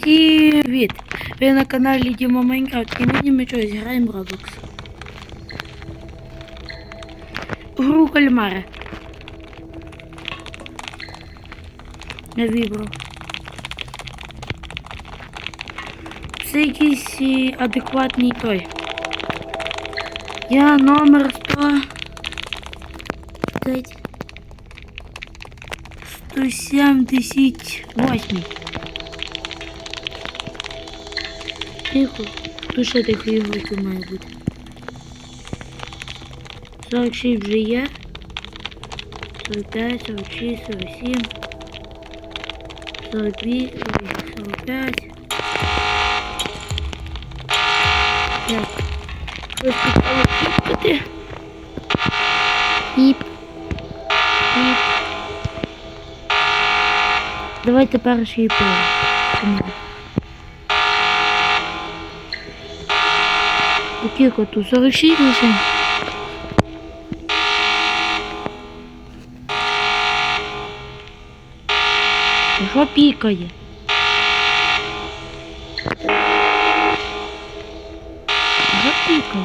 Привіт! Ви на каналі Діма Майнкрафт і нині ми щось граємо Roblox. Гру кальмари. Я вибрав. Це якийсь е, адекватний той. Я номер 100... 178. Тихо. Тут ще тихо ігроків має бути. 46 вже є. 45, 46, 47. 42, 45. Так. Щось підстало піпати. Піп. Піп. Давайте перший пиво. Скільки тут? 46 лише? Що пікає? Що пікає?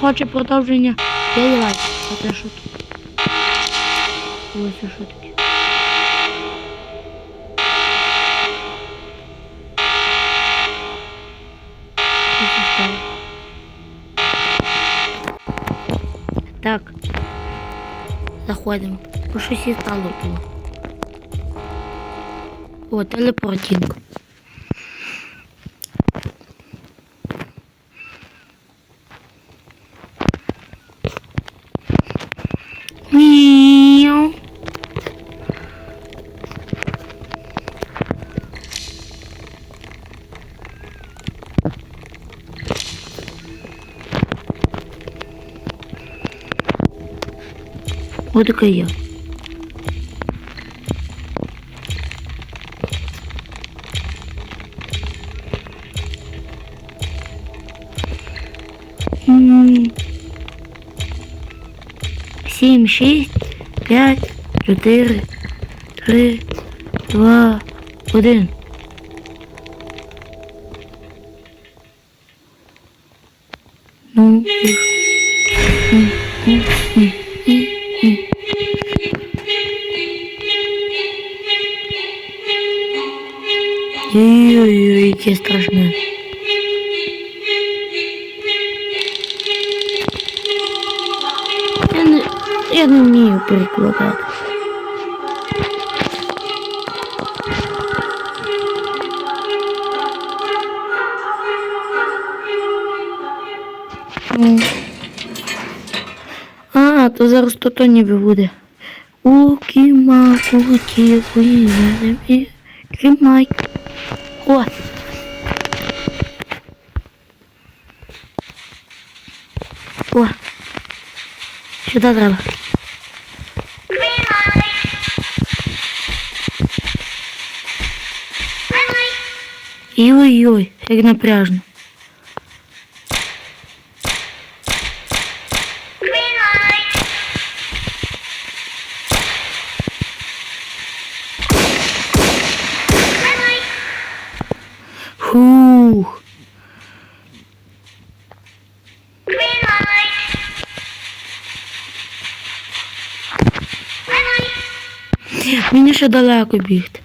Хоче продовження. Я лайк. А це що тут? Ось що таке. Так. Заходимо. Бо щось і стало було. О, телепортінг. Вот такая я. Сім, шість, п'ять, чотири, три, два, один. Ну, і- м, м, м, м, м. Яке страшне. Я не, я не вмію перекладати. А, то зараз то то ніби буде. Укі макуті і Тримай. О. О. Сюди треба. Ой-ой-ой, як напряжно. Фух. Мені ще далеко бігти.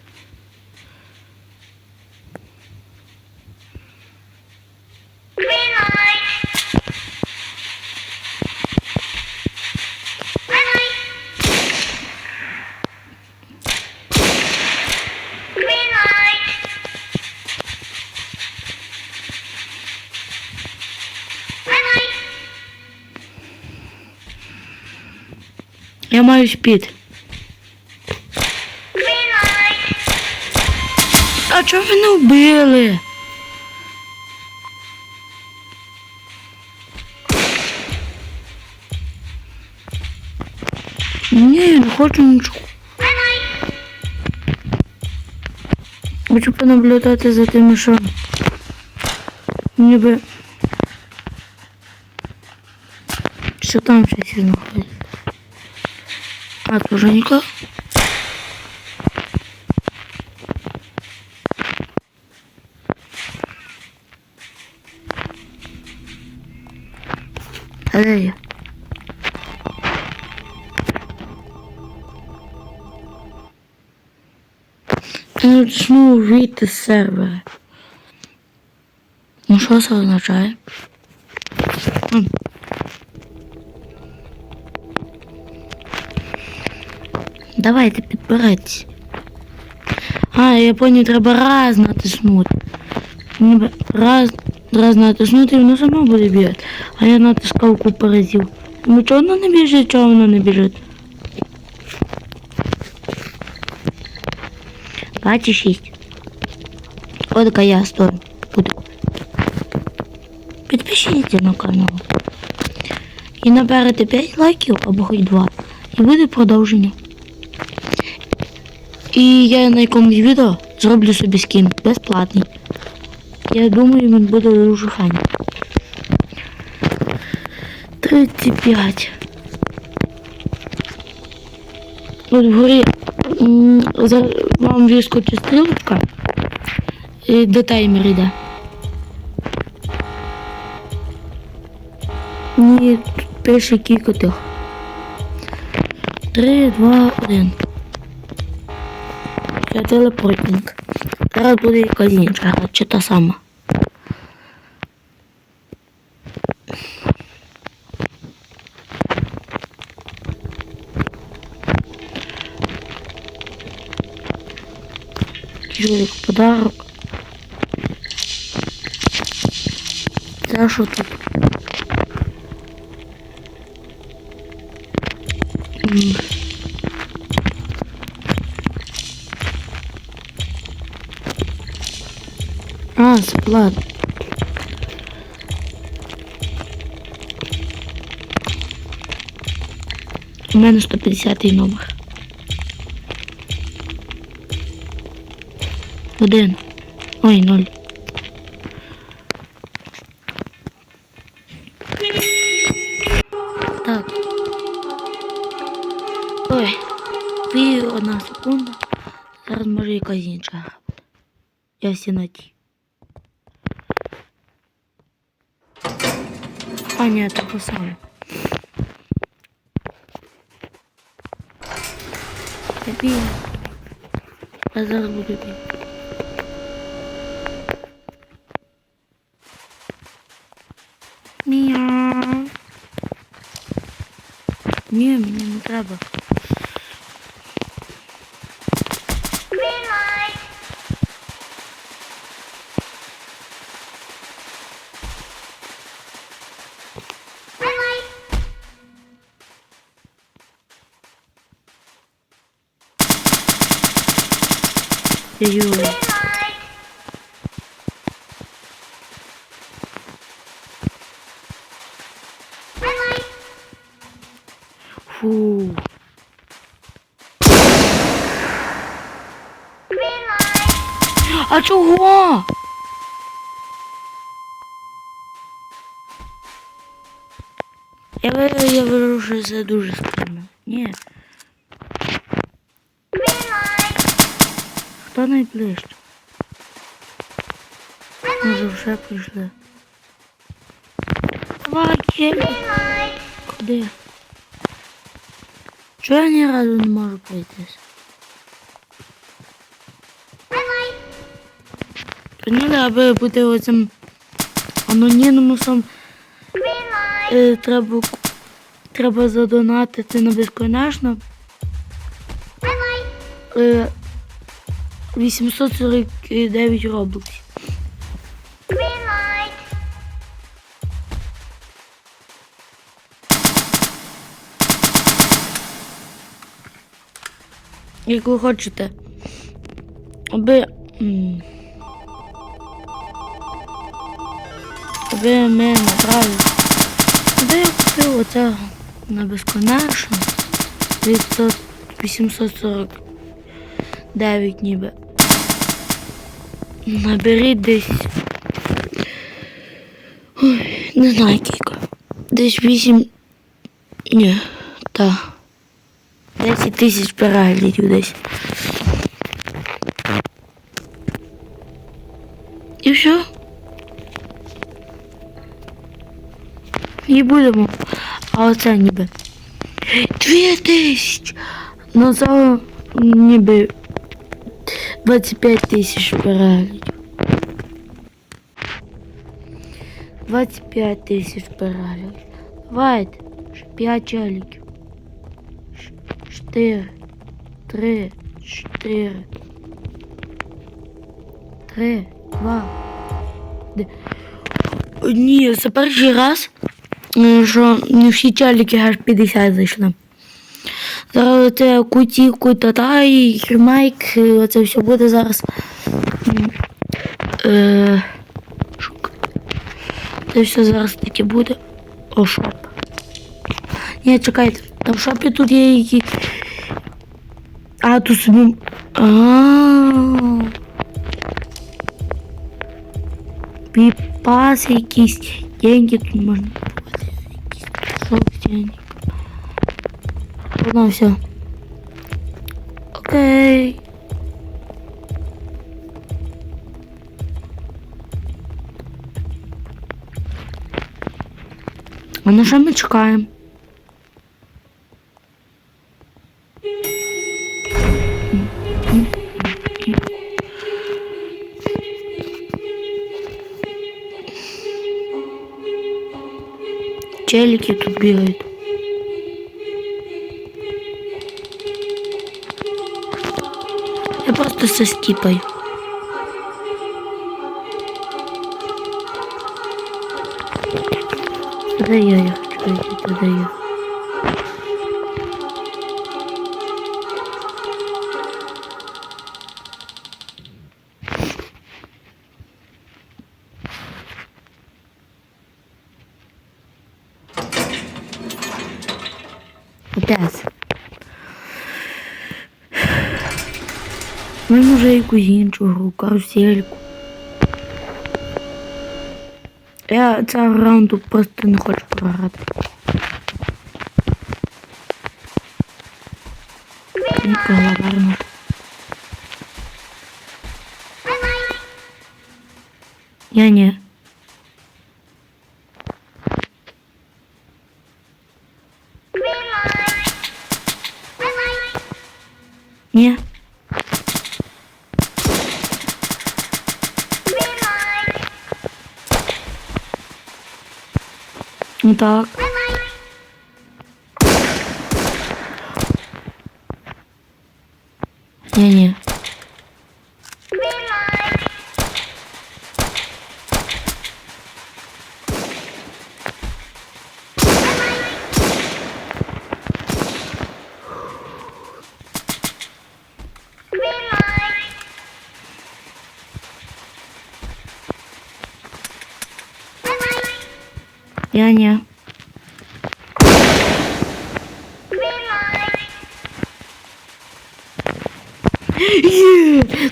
Я маю спід. А чого мене вбили? Ні, не хочу нічого. Хочу понаблюдати за тими, що ніби що там щось знаходить. А, тут уже нікого. Я? Почну вийти з сервера. Ну що це означає? Давайте підбереться. А, я понял, треба раз натиснути. Раз, раз натиснути, і воно само буде бігати. А я натискав купу разів. Ну чого воно не біжить, чого воно не біжить? 26. От така я стою. Буду. Підпишіться на канал. І наберете 5 лайків або хоч 2. І буде продовження. І я на якомусь відео зроблю собі скін безплатний. Я думаю, він буде дуже файний. 35. От вгорі вам вискочить стрілочка, і де таймер йде. Ні, пише кілька тих. Три, два, один. Я телепортник. Зараз буде якась інша чи та сама. Що тут? А, склад. У мене 150 номер. Один. Ой, ноль. Я всі на ті. А, ні, так саме. Я бігаю. Я зараз буду бігати. Мяу. Ні, мені не треба. Юля. Фу. А чого? Я, ви- я що це дуже складно. Ні. Хто найближче? Може вже прийшли. Давай. Куди? Чого я ні разу не можу пройтись? Ні, аби бути оцим анонімусом, е, треба, треба задонатити на безконечно. Е, 849 роблоксів. Як ви хочете, аби. Аби ми набрали. Аби я купив оце на безконечно. 800 849 ніби. Наберіть десь. Ой, не знаю кілька. Десь 8. Ні, та. 10 тисяч переглядів десь. І все. І будемо А оце ніби. Дві тисячі! Ну це ніби 25 тисяч переглядів. 25 тисяч переглядів. Давайте. Ще 5 челіків. 4, 3, 4, 3, 2. Ні, це перший раз, е, що не всі челіки аж 50 зайшли. Зараз це куті, кутата і хірмайк, е, оце все буде зараз. Е, це все зараз таке буде. О, шоп. Ні, чекайте, там в шопі тут є які. А, тут собі. А. Піпас якісь. Деньги тут можна шок деньги. Ладно, все. Окей. А на що ми чекаємо? Челики тут бегают. Я просто соскипаю. Туда я, я хочу идти, туда я. Опять. Може, якусь іншу гру, карусельку. Я цього раунду просто не хочу програти. Ніколи гарно. Я. Не. Ну так. Не-не. Я не.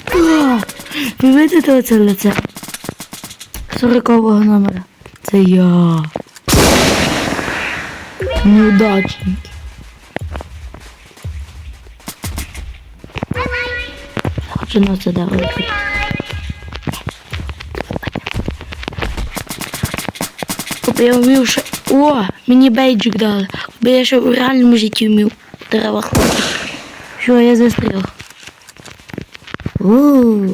Так! Ви видите оце лице? Сорокового номера. Це я. Неудачник. Хочу на це дорогу. Коли я вмів ще... О, мені бейджик дали. Бо я ще в реальному житті вмів в деревах ходити. Що, я застряг. Ууу.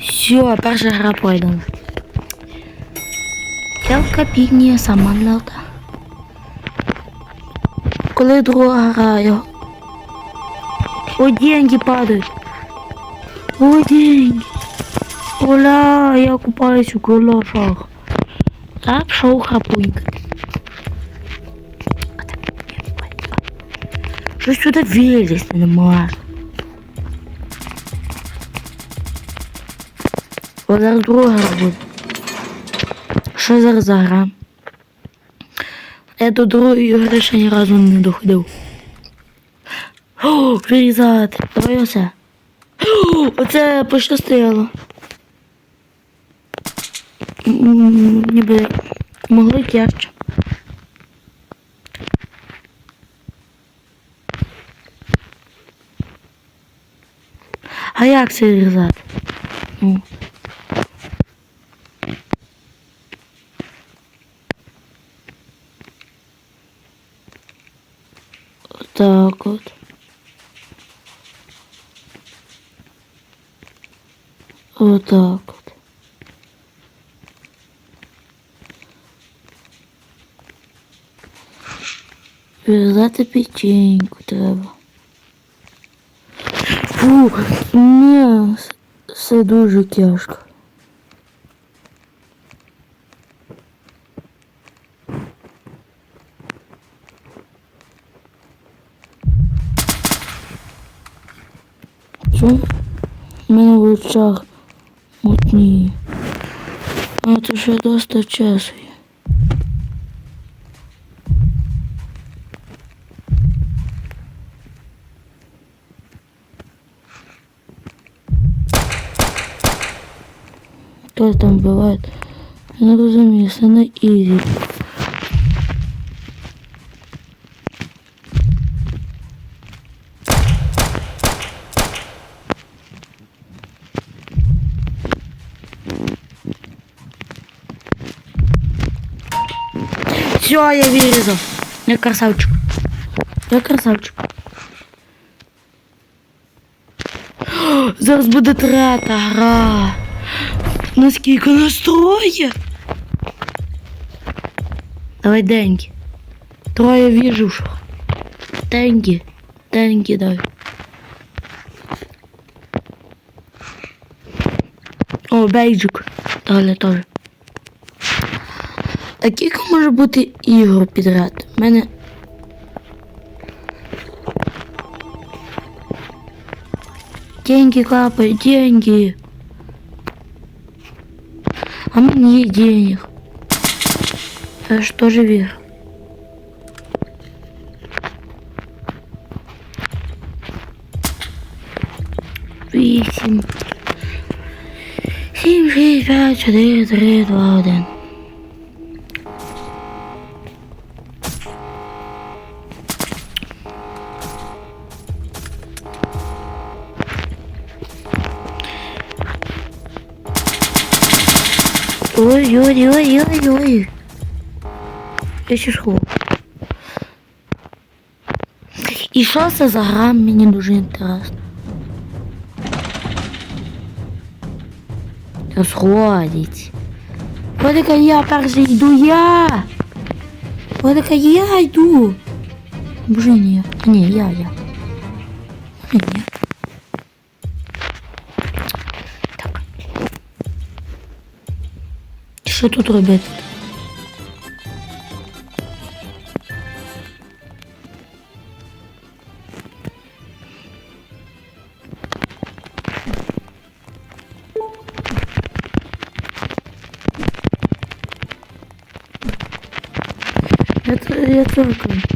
Все, перша гра пройдена. Я в кабіні самоліта. Коли друга граю. О, деньги падають. О, деньги. Оля, я купаюсь у калошах. Так, пішов храпунькати. Що сюди вилізти не можна? О, зараз друга буде. Що зараз за гра? Я до другої гри ще ні разу не доходив. О, вирізати. Давай оце. О, оце пощастило ніби могли тяжче. А як це різати? Так от. Отак. В'язати печеньку треба. Фу, ні, все дуже тяжко. Чому? У мене в очах мутніє. А то ще доста часу є. Хто там буває? Я не розумію, це не ізі. Все, я вирізав. Я красавчик. Я красавчик. Зараз буде трета гра. Наскільки настроє? Давай деньги. Троє віжушок. Деньги. Деньги дай. О, бейджик. Далі теж. А кілька може бути ігор підряд? У мене. Деньги капают, деньги. А мне денег. Я ж тоже верю. Вісім. Сім, шість, п'ять, чотири, три, два, один. Ой-ой-ой-ой-ой. Я ще ж хлоп. І що це за гра, мені дуже інтересно. Розходить. Подика я перший йду я. Подика я йду. Боже ні. А, ні, я, я. Що тут робити? Я, я только.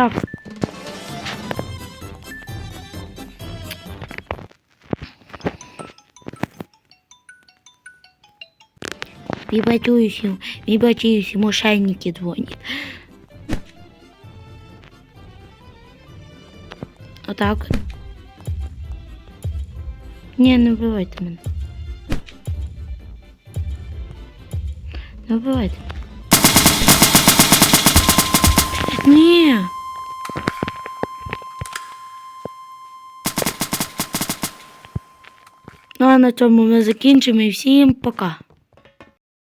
Так. Вибачаюсь, вибачаюсь, мошенники дзвонять. Отак. Ні, не вбивайте мене. Не вбивайте. Ні. На цьому ми закінчимо і всім пока.